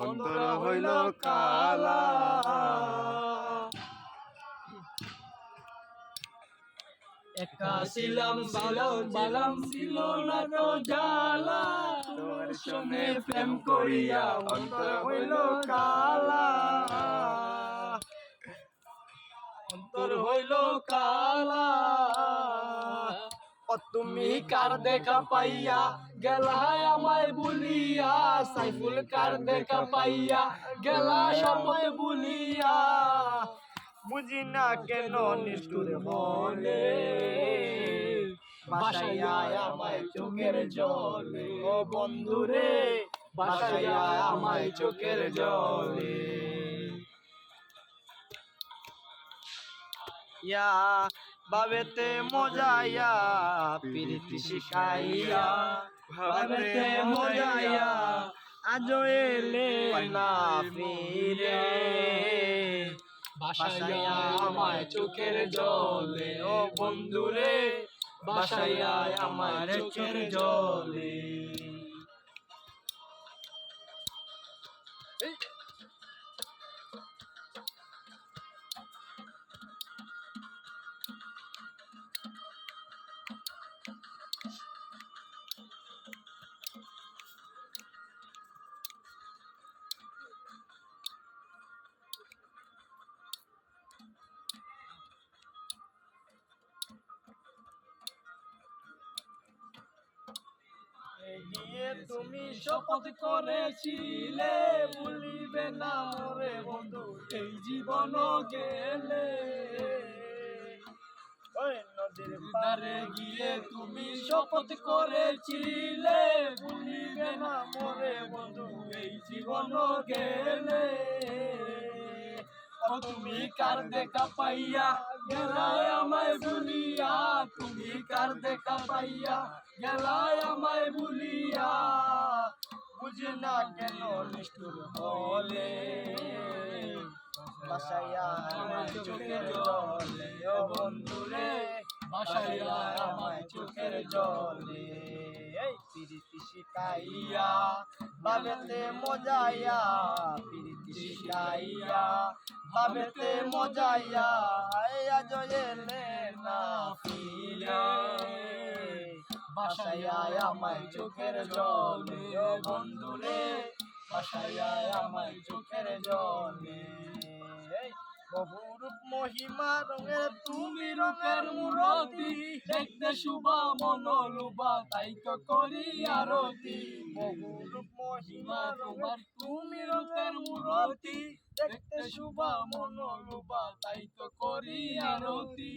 অন্তর হইল কালা। একা ছিলাম ছিলাম ছিল না তো জ্বালা। তোর সঙ্গে প্রেম করিয়া অন্তর হইল কালা। অন্তর হইল কালা। ও তুমি কার দেখা পাইয়া? গেলায় আমায় বুলিয়া। সাইফুল কার দেখা পাইয়া? গেলা সময় বুলিয়া। বুঝি না কেন নিষ্ঠুর বলে বাসায় আয় আমায় চোখের জলে। ও বন্ধুরে বাসায় আয় আমায় চোখের জলে। ইয়া বাবেতে মজাইয়া, প্রীতি শিখাইয়া বাবেতে মজাইয়া, আজও এলে না ফিরে। বাসায় আয় আমায় চোখের জলে, ও বন্ধুরে বাসায় আয় আমার চোখের জলে। গিয়ে তুমি শপথ করেছিলে, ভুলিবে না মোরে বন্ধু, এই জীবন গেলে। নদীর গিয়ে তুমি শপথ করেছিলে, ভুলিবে না মোরে বন্ধু, এই জীবন গেলে। তুমি কার দেখা পাইয়া? গেলায় আমায় ভুলিয়া। তুমি কার দেখা পাইয়া? গেলায় আমায় ভুলিয়া। বুঝি না কেন নিষ্ঠুর বলে বাসাইয়া আমার চোখের জলে। বন্ধুরে বাসায় আয় আমার চোখের জলে। প্রীতি শিখাইয়া বাবেতে মজাইয়া, প্রীতি শিখাইয়া বাবেতে মজাইয়া আজ এলে না ফিরে। বাসায় আয় আমার চোখের জলে বন্ধুরে, বাসায় আয় আমার চোখের জলে। বহুরূপ মহিমা রঙের, তুমি রঙের মূরতি দেখতে শুভা মনোলুবা তাই তো করি আরতি। বহুরূপ মহিমা তোমার তুমি রঙের মূরতি দেখতে শুভা মনোলুবা তাই তো করি আরতি।